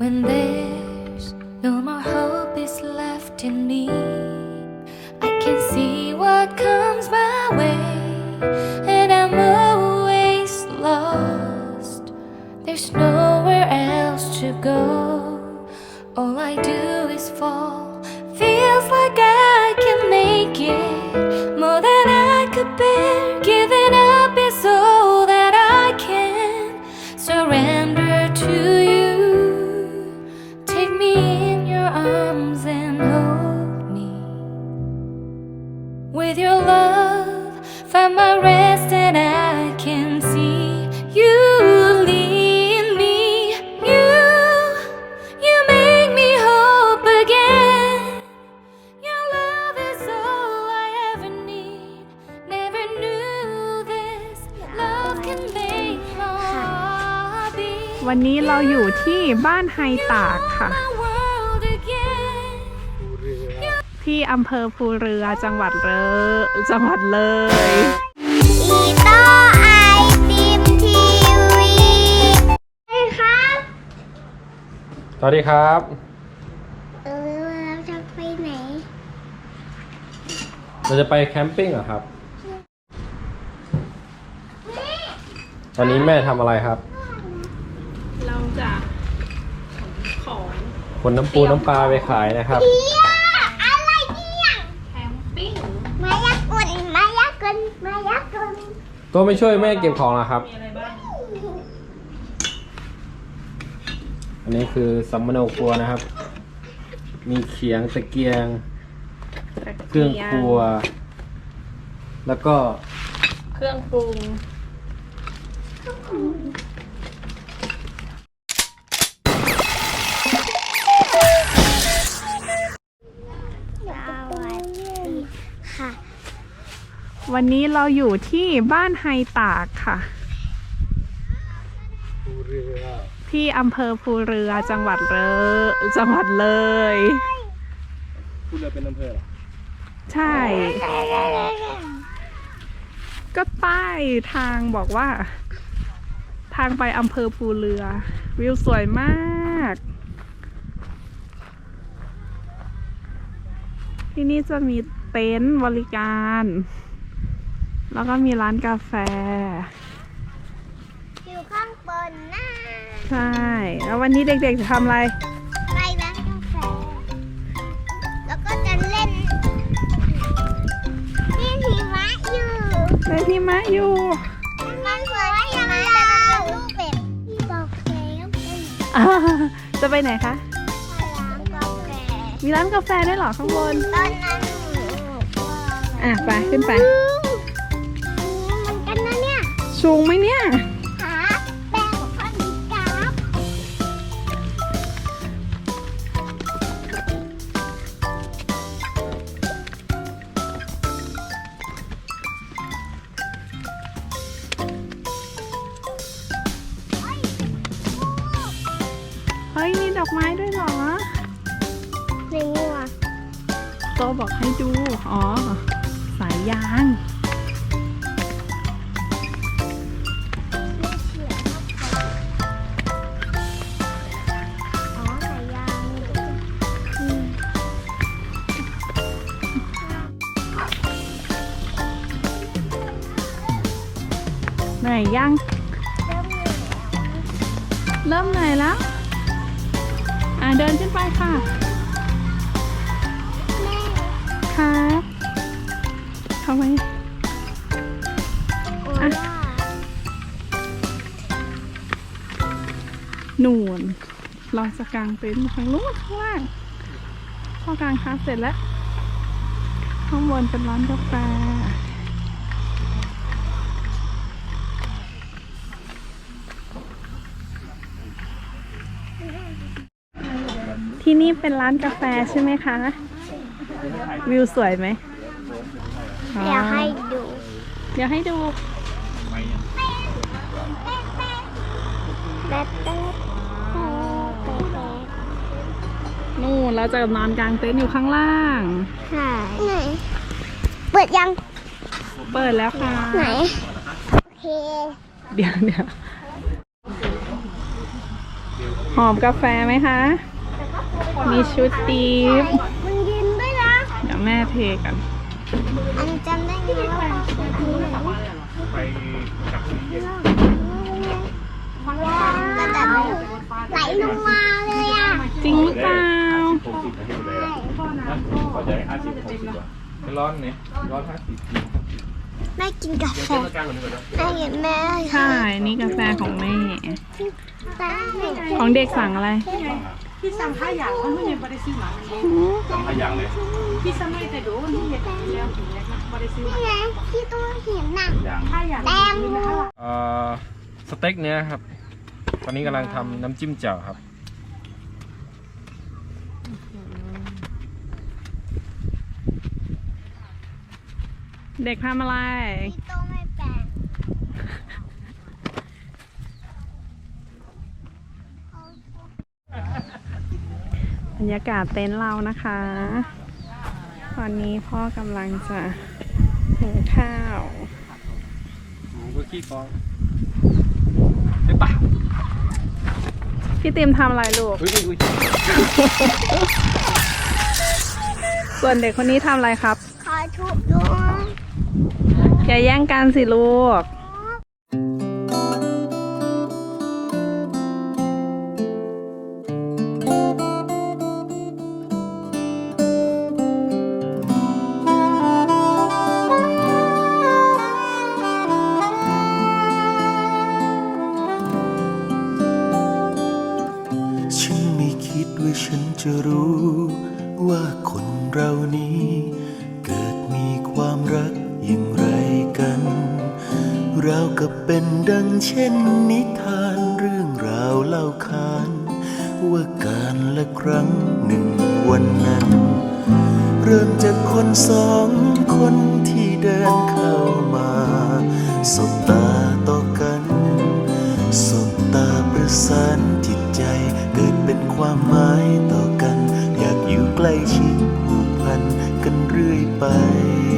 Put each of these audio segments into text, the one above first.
When there's no more hope is left in me, ที่บ้านไฮตากค่ะ My world again. ที่อำเภอภูเรือจังหวัดเลยจังหวัดเลยอีโต้ไอติมทีวีครับ สวัสดีครับ เออเราจะไปไหน เราจะไปแคมปิ้งเหรอครับ ตอนนี้แม่ทำอะไรครับ เราจะของ คนน้ำปูน้ำปลาไปขายนะครับเที่ยอะไรเที่ยแคมปิ้งมายากลมายากลมายากลตัวไม่ช่วยแม่เก็บของเหรอครับ มีอะไรบ้างอันนี้คือสัมมโนครัวนะครับ มีเขียงตะเกียง เครื่องครัว แล้วก็เครื่องปรุง วันนี้เราอยู่ที่บ้านไฮตากค่ะ ที่อำเภอภูเรือจังหวัดเลยจังหวัดเลยพูดเลยเป็นอำเภอเหรอ ใช่ ก็ป้ายทางบอกว่า ทางไปอำเภอภูเรือ วิวสวยมากที่นี่จะมีเต็นท์บริการ แล้วก็มีร้านกาแฟ อยู่ข้างบนหน้าใช่ แล้ววันนี้เด็กๆจะทำอะไร ไปร้านกาแฟ แล้วก็จะเล่นเล่นหิมะอยู่ในที่มะอยู่ มันสวยว่าหิมะแต่มันเป็นรูปแบบที่บอกแล้วเป็นอ่าจะไปไหนคะ ร้านกาแฟ มีร้านกาแฟด้วยเหรอข้างบน ตอนนั้นหนูบอกว่า อะ ไป ขึ้นไปมันกันนะเนี่ย สูงไหมเนี่ย ไหนยัง เริ่มเหนื่อยแล้วเริ่มเหนื่อยแล้วอะเดินขึ้นไปค่ะแม่ครับเข้าไปโอ้ว่าหนูนเราจะกางเต็นท์ทางนู้นข้างล่างพอกางครับเสร็จแล้ว ข้างบนเป็นร้านกาแฟ ที่นี่เป็นร้านกาแฟใช่ไหมคะ วิวสวยไหมเดี๋ยวให้ดู เดี๋ยวให้ดูแป๊บแป๊บแป๊บแป๊บแป๊บนู่นเราจะนอนกลางเต็นท์อยู่ข้างล่างใช่ไหนเปิดยัง เปิดแล้วค่ะ ไหน โอเค เดี๋ยวเดี๋ยวหอมกาแฟไหมคะ มีชุดตีฟมึงยินด้วยนะเดี๋ยวแม่เทกัน อันจำได้ไงว่าพ่อเคยกินไหนไปกับที่เย็นว้าวไหลลงมาเลยอะ จริงหรือเปล่าหกสิบนาทีเลยอะก็จะห้าสิบหกสิบกว่าไม่ร้อนเนี่ยร้อนห้าสิบแม่กินกายังแฟเชื่อมการเหมือนกันนะแม่เห็นแม่ใช่ นี่กาแฟของแม่ได้ของเด็กสั่งอะไร พี่สั่งข้าวอยางมันไม่ยังบริสุทธิ์หมามันเองสองอย่างเลยพี่สั่งไม่แต่ดูนี่เห็ดแล้วถึงแล้วบริสุทธิ์นี่ไงที่ตัวเห็นน่ะย่างข้าวอยางแตงโมเอ่อสเต็กเนี้ยครับ ตอนนี้กำลังทำน้ำจิ้มแจ่วครับเด็กทำอะไรที่ตัว รรยากาศเต็นท์เรานะคะ ตอนนี้พ่อกำลังจะหุงข้าวหมูก็ขี้ฟองได้ปะพี่ติมทำอะไรลูก อุ้ยอุ้ยส่วนเด็กคนนี้ทำอะไรครับ ขอทุบด้วยอย่าแย่งกันสิลูก จะรู้ว่าคนเรานี้ เกิดมีความรักอย่างไรกัน เรากับเป็นดังเช่นนิทานเรื่องราวเล่าขาน ว่าการละครั้งหนึ่งวันนั้น เริ่มจากคนสองคนที่เดินเข้ามาสบตา เ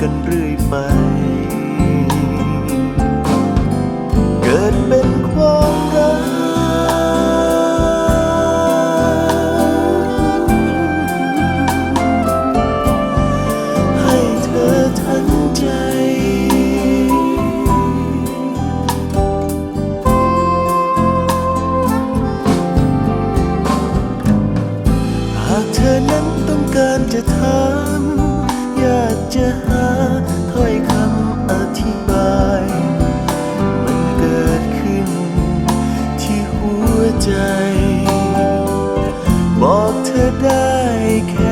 กันเรื่อยไป เธอได้แค่นี้